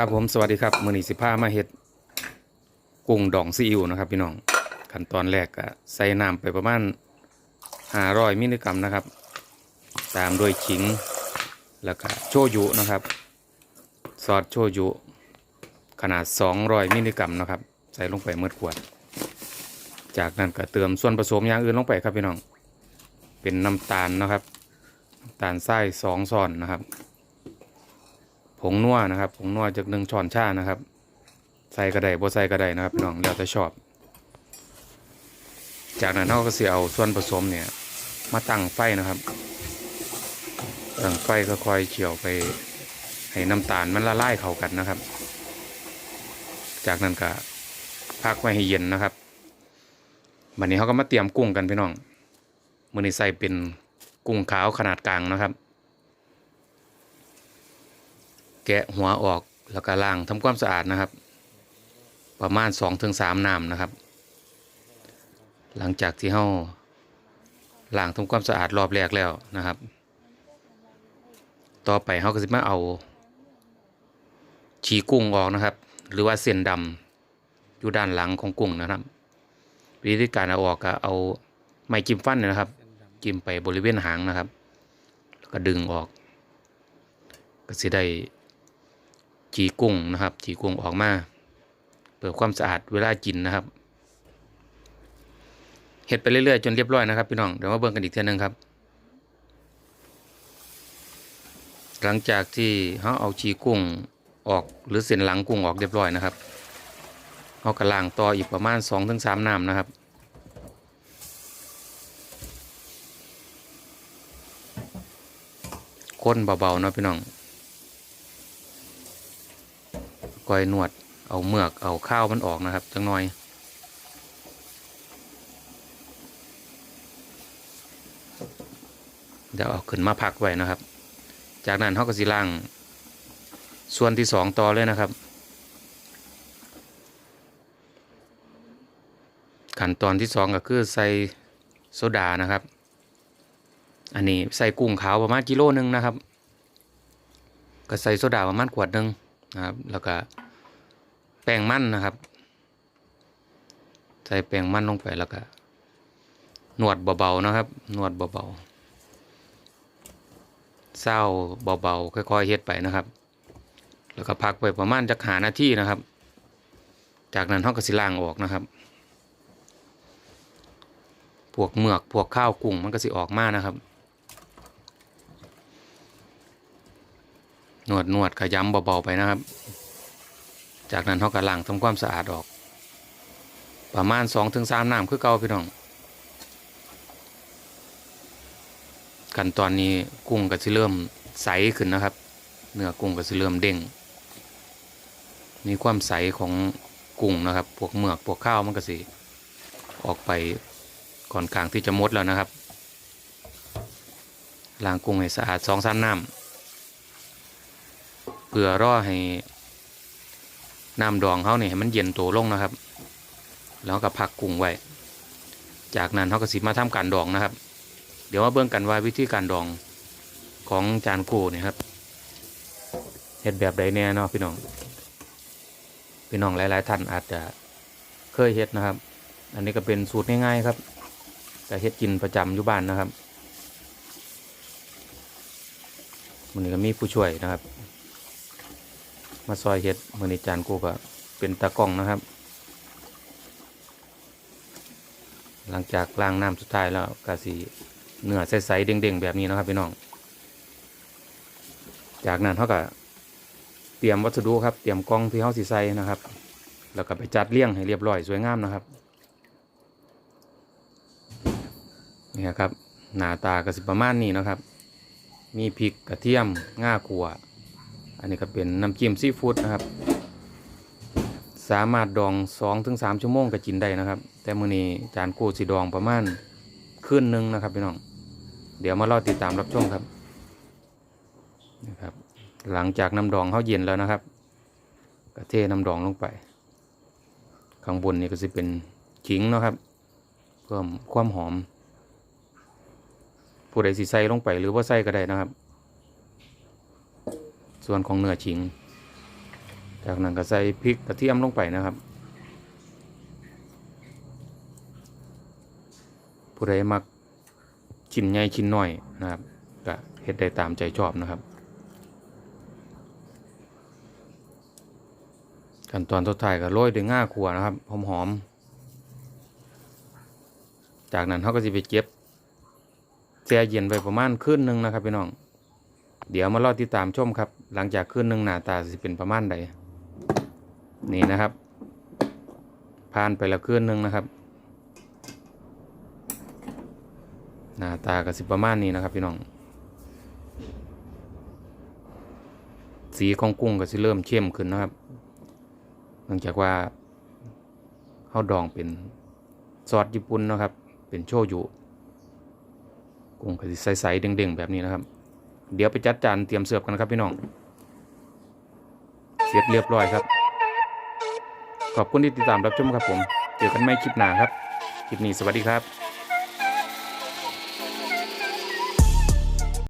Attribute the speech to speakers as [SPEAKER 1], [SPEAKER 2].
[SPEAKER 1] ครับผมสวัสดีครับมือนีสิผ้ามาเฮ็ดกุ้งดองซีอิ๊วนะครับ พี่น้องขั้นตอนแรกก็ใส่น้ำไปประมาณ500มิลลิกรัมนะครับ ตามด้วยขิงแล้วก็โชยุนะครับซอสโชยุ ขนาด 200มิลลิกรัมนะครับ ใส่ลงไปเมื่อขวด จากนั้นก็เติมส่วนผสมอย่างอื่นลงไปครับพี่น้อง เป็นน้ำตาลนะครับน้ำตาลทรายสองช้อนนะครับ งนัวนะครับผงนัวจากหนึ่งช้อนชานะครับ ใส่กระไดบ่ใส่กระไดนะครับพี่น้องแล้วแต่ชอบ จากนั้นเราก็เสียเอาส่วนผสมเนี่ย มาตั้งไฟนะครับตั้งไฟค่อยๆเคี่ยวไป ให้น้ำตาลมันละลายเข้ากันนะครับ จากนั้นก็พักไว้ให้เย็นนะครับวันนี้เขาก็มาเตรียมกุ้งกันพี่น้องมือนี้ใส่เป็นกุ้งขาวขนาดกลางนะครับ แกะหัวออกแล้วก็ล้างทำความสะอาดนะครับ ประมาณ2อถึงสามน้ำนะครับ หลังจากที่เฮาล้างทำความสะอาดรอบแรกแล้วนะครับ ต่อไปเฮาก็สิมาเอาฉีกุ้งออกนะครับ หรือว่าเส้นดำอยู่ด้านหลังของกุ้งนะครับวิธีการเอาออกก็เอาไม้จิ้มฟันเนยนะครับ จิ้มไปบริเวณหางนะครับ แล้วก็ดึงออก ก็สิได้ จีกุ้งนะครับ จีกุ้งออกมาเปิดความสะอาดเวลากินนะครับเฮ็ดไปเรื่อยๆจนเรียบร้อยนะครับพี่น้องเดี๋ยวมาเบิ่งกันอีกเทีนึงครับ หลังจากที่เขาเอาชีกุ้งออกหรือเส้นหลังกุ้งออกเรียบร้อยนะครับเขากระล่างต่ออีกประมาณ2-3ถึงน้ำนะครับคนเบาๆเนาะพี่น้อง ก้อยนวด เอาเมือก เอาข้าวมันออกนะครับจังหน่อย เดี๋ยวเอาขึ้นมาพักไว้นะครับ จากนั้นเขาก็สิล่าง ส่วนที่สองต่อเลยนะครับ ขั้นตอนที่สองก็คือใส่โซดานะครับ อันนี้ใส่กุ้งขาวประมาณกิโลหนึงนะครับ ก็ใส่โซดาประมาณขวดหนึ่ง นะครับ แล้วก็แป้งมันนะครับ ใส่แป้งมันลงไปแล้วก็นวดเบาๆนะครับนวดเบาๆเศร้าเบาๆค่อยๆเฮ็ดไปนะครับ แล้วก็พักไปประมาณจักหานาทีนะครับ จากนั้นห้องกระสิล่างออกนะครับ พวกเมือกพวกข้าวกุ้งมันก็สิออกมานะครับ นวดนวดขย้ำเบาๆไปนะครับ จากนั้นเขาก็ล้างทำความสะอาดออก ประมาณสองถึงสามน้ำคือเก่าพี่น้องขั้นตอนนี้กุ้งก็จะเริ่มใสขึ้นนะครับ เนื้อกุ้งก็จะเริ่มเด้งมีความใสของกุ้งนะครับพวกเมือกพวกข้าวมันก็สิออกไปก่อนกลางที่จะมดแล้วนะครับล้างกุ้งให้สะอาดสองสามน้ำ พื่อรอให้น้ำดองเขาเนี่ยให้มันเย็นตัวลงนะครับ แล้วก็พักกุ้งไว้ จากนั้นเขาก็สิมาทำการดองนะครับ เดี๋ยวมาเบิ่งกันว่าวิธีการดองของจานกูเนี่ยครับเฮ็ดแบบใดแน่เนาะพี่น้อง พี่น้องหลาย ๆ ท่านอาจจะเคยเฮ็ดนะครับ อันนี้ก็เป็นสูตรง่าย ๆ ครับแต่เฮ็ดกินประจำอยู่บ้านนะครับมันนี้ก็มีผู้ช่วยนะครับ มาซอยเห็ดมือในจานกูก็เป็นตะกล้องนะครับ หลังจากล้างน้ำสุดท้ายแล้วก็สีเนื้อใสๆเด้งๆ แบบนี้นะครับพี่น้อง จากนั้นเขาก็เตรียมวัสดุครับ เตรียมกล้องที่เขาสีใสนะครับ แล้วก็ไปจัดเลี้ยงให้เรียบร้อยสวยงามนะครับนี่ครับหน้าตาก็สิประมาณนี้นะครับ มีพริกกระเทียมง่ากัว อันนี้ก็เป็นน้ำจิ้มซีฟู้ดนะครับ สามารถดอง2-3ถึงชั่วโมงก็กินได้นะครับ แต่มื้อนี้จานกูสิดองประมาณคืนหนึงนะครับพี่น้อง เดี๋ยวมารอติดตามรับชมครับนะครับ หลังจากน้ำดองเขาเย็นแล้วนะครับก็เทน้ำดองลงไป ข้างบนนี่ก็จะเป็นขิงนะครับเพิ่มความหอมผู้ใดสิใส่ลงไปหรือว่าใส่ก็ได้นะครับ ส่วนของเนื้อชิง จากนั้นก็ใส่พริกกระเทียมลงไปนะครับ ผู้ใดมักชิ้นใหญ่ชิ้นน้อยนะครับก็เฮ็ดได้ตามใจชอบนะครับ ขั้นตอนสุดท้ายก็โรยด้วยง่าขัวนะครับหอมๆ จากนั้นเขาก็จะไปเก็บแช่เย็นไปประมาณคืนหนึ่งนะครับพี่น้อง เดี๋ยวมารอติดตามชมครับ หลังจากคืนหนึ่งหน้าตาจะเป็นประมาณใดนี่นะครับ ผ่านไปแล้วคืนหนึ่งนะครับ หน้าตาก็สิประมาณนี้นะครับพี่น้อง สีของกุ้งก็สิเริ่มเข้มขึ้นนะครับเนื่องจากว่าเขาวดองเป็นซอสญี่ปุ่นนะครับ เป็นโชยุกุ้งก็สิใสๆเด้งๆแบบนี้นะครับ เดี๋ยวไปจัดจานเตรียมเสิร์ฟกันครับพี่น้อง เสร็จเรียบร้อยครับ ขอบคุณที่ติดตามรับชมครับผม เจอกันใหม่คลิปหน้าครับ คลิปนี้สวัสดีครับ